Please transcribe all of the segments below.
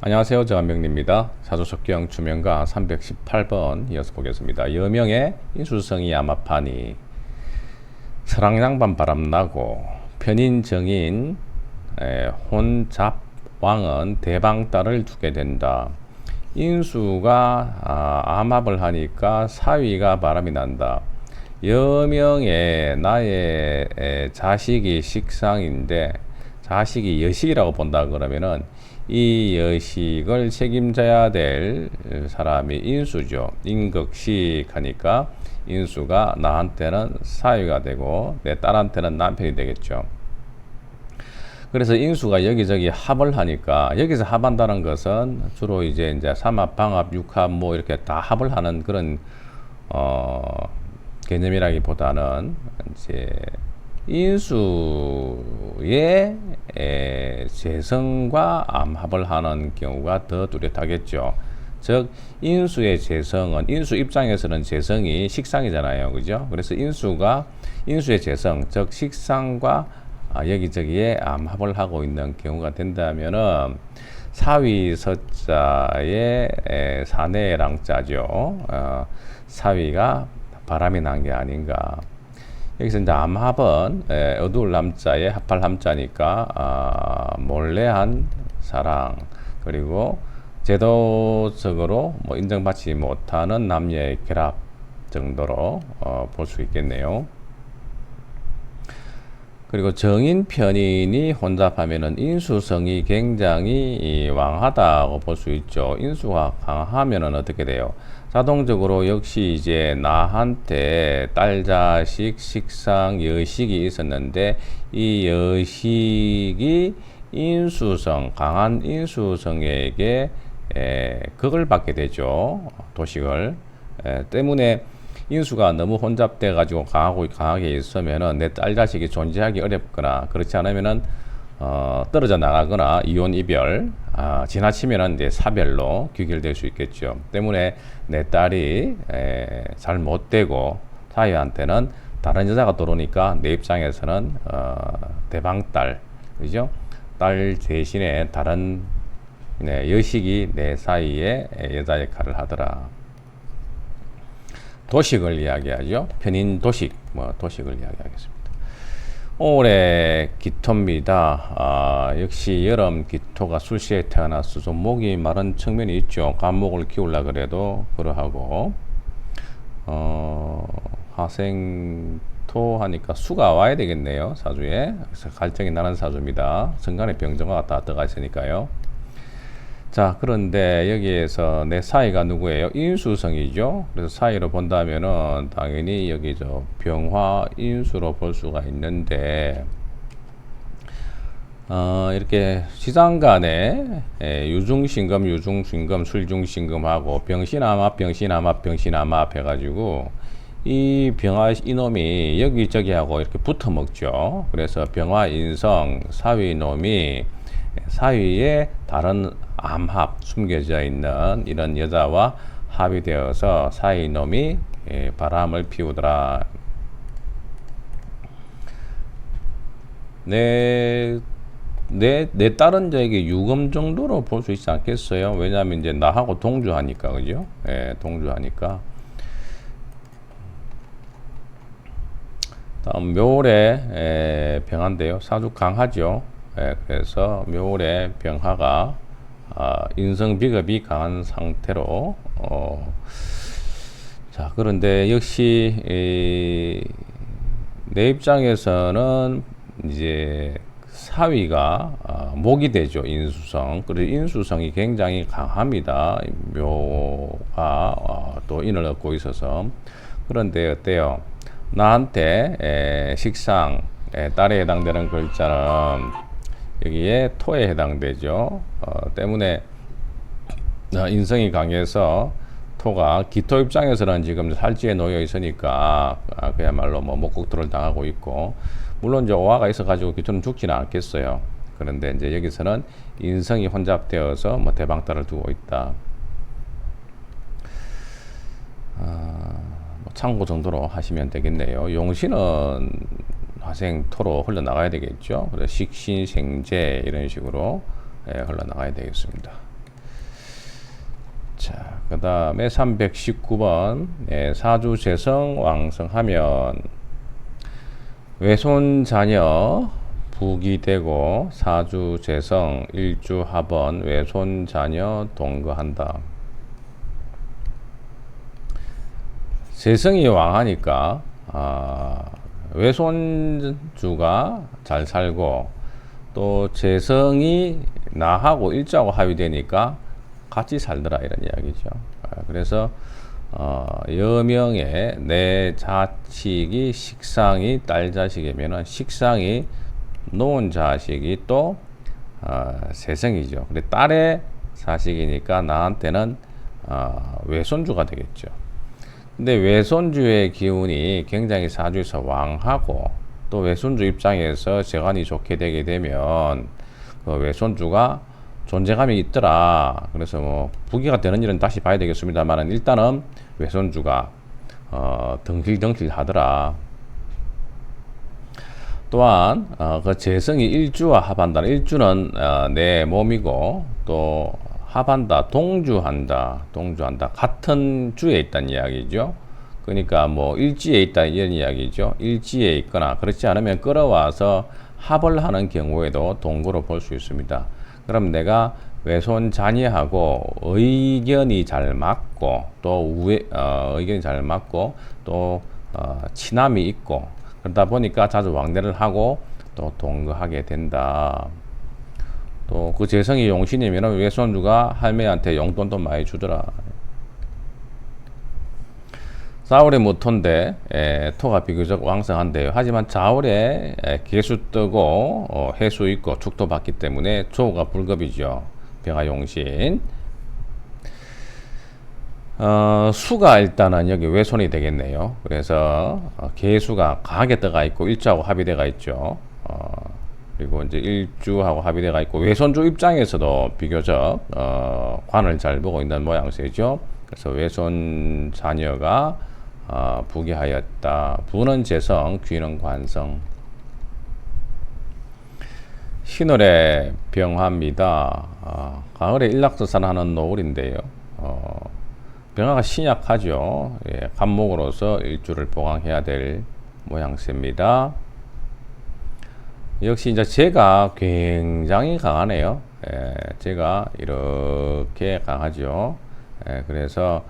안녕하세요. 저한명리입니다. 사조석경 주명가 318번 이어서 보겠습니다. 여명의 인수성이 아마파니 설랑양반 바람나고 편인정인 혼잡왕은 대방딸을 두게 된다. 인수가 아, 암합을 하니까 사위가 바람이 난다. 여명의 나의 에, 자식이 식상인데 자식이 여식이라고 본다 그러면은 이 여식을 책임져야 될 사람이 인수죠. 인극식 하니까 인수가 나한테는 사위가 되고 내 딸한테는 남편이 되겠죠. 그래서 인수가 여기저기 합을 하니까 여기서 합한다는 것은 주로 이제 이제 삼합, 방합, 육합 뭐 이렇게 다 합을 하는 그런 어 개념이라기보다는 이제 인수의 재성과 암합을 하는 경우가 더 뚜렷하겠죠. 즉 인수의 재성은 인수 입장에서는 재성이 식상이잖아요. 그죠? 그래서 인수가 인수의 재성, 즉 식상과 아, 여기저기에 암합을 하고 있는 경우가 된다면은 사위 서자의 사내랑자죠. 어, 사위가 바람이 난 게 아닌가. 여기서 이제 암합은 어두울 남자에 합할 함자니까 아, 몰래한 사랑 그리고 제도적으로 뭐 인정받지 못하는 남녀의 결합 정도로 어, 볼 수 있겠네요. 그리고 정인 편인이 혼잡하면은 인수성이 굉장히 왕하다고 볼 수 있죠. 인수가 강하면은 어떻게 돼요? 자동적으로 역시 이제 나한테 딸 자식 식상 여식이 있었는데 이 여식이 인수성 강한 인수성에게 에, 극을 받게 되죠. 도식을 에, 때문에 인수가 너무 혼잡돼 가지고 강하고 강하게 있으면은 내 딸 자식이 존재하기 어렵거나 그렇지 않으면은 어, 떨어져 나가거나 이혼 이별 아, 지나치면은 이제 사별로 귀결될 수 있겠죠. 때문에 내 딸이 잘못 되고 사위한테는 다른 여자가 들어오니까 내 입장에서는 어, 대방딸 그죠? 딸 대신에 다른 네, 여식이 내 사이에 여자 역할을 하더라. 도식을 이야기하죠. 편인 도식, 뭐 도식을 이야기하겠습니다. 올해 기토입니다. 아, 역시 여름 기토가 술시에 태어나서 좀 목이 마른 측면이 있죠. 간목을 키우려 그래도 그러하고 어, 화생토 하니까 수가 와야 되겠네요. 사주에. 그래서 갈증이 나는 사주입니다. 정간에 병정화가 다 들어가 있으니까요. 자, 그런데 여기에서 내 사이가 누구예요? 인수성이죠. 그래서 사이로 본다면은 당연히 여기 저 병화 인수로 볼 수가 있는데, 어, 이렇게 시장 간에 예, 유중신금, 유중신금, 술중신금하고 병신암합, 병신암합, 병신암합 해가지고 이 병화 이놈이 여기저기 하고 이렇게 붙어 먹죠. 그래서 병화 인성, 사위 놈이 사위에 다른 암합 숨겨져 있는 이런 여자와 합의되어서 사이 놈이 예, 바람을 피우더라. 내, 내, 내 딸은 저에게 유금 정도로 볼 수 있지 않겠어요? 왜냐하면 이제 나하고 동주하니까, 그죠? 예, 동주하니까. 다음 묘월에 에, 병한데요. 사주 강하죠. 예, 그래서 묘월에 병화가 아, 인성 비겁이 강한 상태로 어, 자 그런데 역시 이, 내 입장에서는 이제 사위가 아, 목이 되죠 인수성. 그리고 인수성이 굉장히 강합니다. 묘가 아, 또 인을 얻고 있어서. 그런데 어때요? 나한테 에, 식상 에, 딸에 해당되는 글자는 여기에 토에 해당되죠. 어, 때문에 어, 인성이 강해서 토가 기토 입장에서는 지금 살지에 놓여 있으니까 아, 그야말로 뭐 목국토를 당하고 있고 물론 이제 오화가 있어 가지고 기토는 죽지는 않겠어요. 그런데 이제 여기서는 인성이 혼잡되어서 뭐 대방따를 두고 있다. 아, 뭐 참고 정도로 하시면 되겠네요. 용신은 화생토로 흘러나가야 되겠죠. 그래서 식신생제 이런 식으로 예, 흘러나가야 되겠습니다. 그 다음에 319번 예, 사주재성 왕성하면 외손 자녀 북이 되고 사주재성 일주합원 외손 자녀 동거한다. 재성이 왕하니까 아, 외손주가 잘 살고 또 재성이 나하고 일자하고 합의되니까 같이 살더라 이런 이야기죠. 아, 그래서 어, 여명의 내 자식이 식상이 딸 자식이면은 식상이 놓은 자식이 또 어, 세성이죠. 근데 딸의 자식이니까 나한테는 어, 외손주가 되겠죠. 근데 외손주의 기운이 굉장히 사주에서 왕하고 또 외손주 입장에서 재관이 좋게 되게 되면 그 외손주가 존재감이 있더라. 그래서 뭐 부기가 되는 일은 다시 봐야 되겠습니다만은 일단은 외손주가 어, 덩실덩실 하더라. 또한 어, 그 재성이 일주와 합한다. 일주는 어, 내 몸이고 또 합한다, 동주한다, 동주한다. 같은 주에 있다는 이야기죠. 그러니까 뭐 일지에 있다 이런 이야기죠. 일지에 있거나 그렇지 않으면 끌어와서 합을 하는 경우에도 동거로 볼 수 있습니다. 그럼 내가 외손 자녀하고 의견이 잘 맞고 또 우애, 어, 의견이 잘 맞고 또 어, 친함이 있고 그러다 보니까 자주 왕래를 하고 또 동거하게 된다. 또 그 재성이 용신이면 외손주가 할매한테 용돈도 많이 주더라. 사울의 모토인데 에, 토가 비교적 왕성한데요. 하지만 자울에 에, 개수 뜨고 어, 해수 있고 축도 받기 때문에 조가 불급이죠. 병화 용신. 어, 수가 일단은 여기 외손이 되겠네요. 그래서 어, 개수가 강하게 떠가 있고 일주하고 합의대가 있죠. 어, 그리고 이제 일주하고 합의대가 있고 외손주 입장에서도 비교적 어, 관을 잘 보고 있는 모양새죠. 그래서 외손 자녀가 어, 부귀하였다. 부는 재성, 귀는 관성. 신월의 병화입니다. 어, 가을에 일락서산하는 노을인데요. 어, 병화가 신약하죠. 예, 간목으로서 일주를 보강해야 될 모양새입니다. 역시 이제 제가 굉장히 강하네요. 예, 제가 이렇게 강하죠. 예, 그래서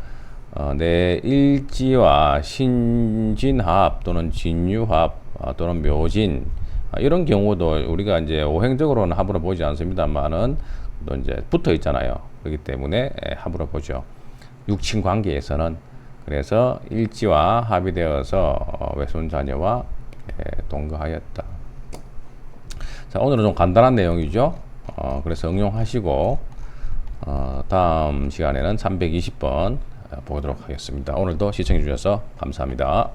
어, 내 일지와 신진합 또는 진유합 어, 또는 묘진 어, 이런 경우도 우리가 이제 오행적으로는 합으로 보지 않습니다만은 또 이제 붙어 있잖아요. 그렇기 때문에 예, 합으로 보죠. 육친 관계에서는 그래서 일지와 합의되어서 어, 외손 자녀와 예, 동거하였다. 자 오늘은 좀 간단한 내용이죠. 어, 그래서 응용하시고 어, 다음 시간에는 320번 보도록 하겠습니다. 오늘도 시청해 주셔서 감사합니다.